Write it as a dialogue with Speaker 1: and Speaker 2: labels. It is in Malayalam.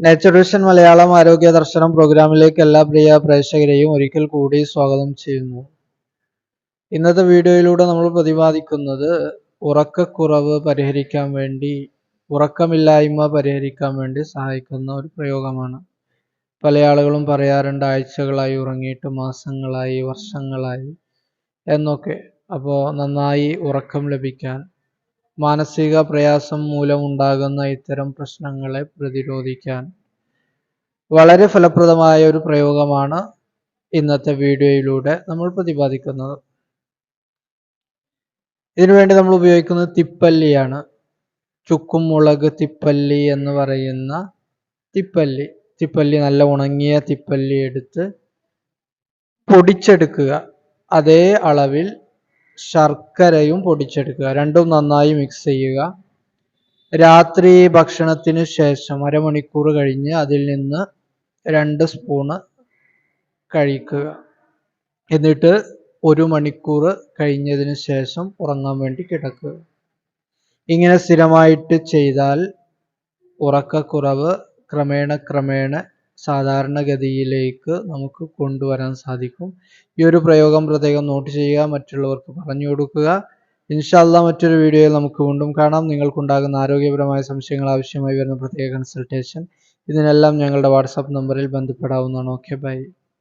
Speaker 1: നേച്ചർ വിഷൻ മലയാളം ആരോഗ്യ ദർശനം പ്രോഗ്രാമിലേക്ക് എല്ലാ പ്രിയ പ്രേക്ഷകരെയും ഒരിക്കൽ കൂടി സ്വാഗതം ചെയ്യുന്നു. ഇന്നത്തെ വീഡിയോയിലൂടെ നമ്മൾ പ്രതിപാദിക്കുന്നത് ഉറക്കക്കുറവ് പരിഹരിക്കാൻ വേണ്ടി ഉറക്കമില്ലായ്മ പരിഹരിക്കാൻ വേണ്ടി സഹായിക്കുന്ന ഒരു പ്രയോഗമാണ്. പല ആളുകളും പറയാറുണ്ട് ആഴ്ചകളായി ഉറങ്ങിയിട്ട് മാസങ്ങളായി വർഷങ്ങളായി എന്നൊക്കെ. അപ്പോൾ നന്നായി ഉറക്കം ലഭിക്കാൻ മാനസിക പ്രയാസം മൂലമുണ്ടാകുന്ന ഇത്തരം പ്രശ്നങ്ങളെ പ്രതിരോധിക്കാൻ വളരെ ഫലപ്രദമായ ഒരു പ്രയോഗമാണ് ഇന്നത്തെ വീഡിയോയിലൂടെ നമ്മൾ പ്രതിപാദിക്കുന്നത്. ഇതിനുവേണ്ടി നമ്മൾ ഉപയോഗിക്കുന്നത് തിപ്പല്ലിയാണ്. ചുക്കും മുളക് തിപ്പല്ലി എന്ന് പറയുന്ന തിപ്പല്ലി. തിപ്പല്ലി നല്ല ഉണങ്ങിയ തിപ്പല്ലി എടുത്ത് പൊടിച്ചെടുക്കുക. അതേ അളവിൽ ശർക്കരയും പൊടിച്ചെടുക്കുക. രണ്ടും നന്നായി മിക്സ് ചെയ്യുക. രാത്രി ഭക്ഷണത്തിന് ശേഷം അരമണിക്കൂർ കഴിഞ്ഞ് അതിൽ നിന്ന് രണ്ട് സ്പൂണ് കഴിക്കുക. എന്നിട്ട് ഒരു മണിക്കൂർ കഴിഞ്ഞതിന് ശേഷം ഉറങ്ങാൻ വേണ്ടി കിടക്കുക. ഇങ്ങനെ സ്ഥിരമായിട്ട് ചെയ്താൽ ഉറക്കക്കുറവ് ക്രമേണ ക്രമേണ സാധാരണഗതിയിലേക്ക് നമുക്ക് കൊണ്ടുവരാൻ സാധിക്കും. ഈ ഒരു പ്രയോഗം പ്രത്യേകം നോട്ട് ചെയ്യുക മറ്റുള്ളവർക്ക് പറഞ്ഞു കൊടുക്കുക. ഇൻഷാല്ല മറ്റൊരു വീഡിയോയിൽ നമുക്ക് വീണ്ടും കാണാം. നിങ്ങൾക്കുണ്ടാകുന്ന ആരോഗ്യപരമായ സംശയങ്ങൾ ആവശ്യമായി വരുന്ന പ്രത്യേക കൺസൾട്ടേഷൻ ഇതിനെല്ലാം ഞങ്ങളുടെ വാട്സാപ്പ് നമ്പറിൽ ബന്ധപ്പെടാവുന്നതാണ്. Okay bye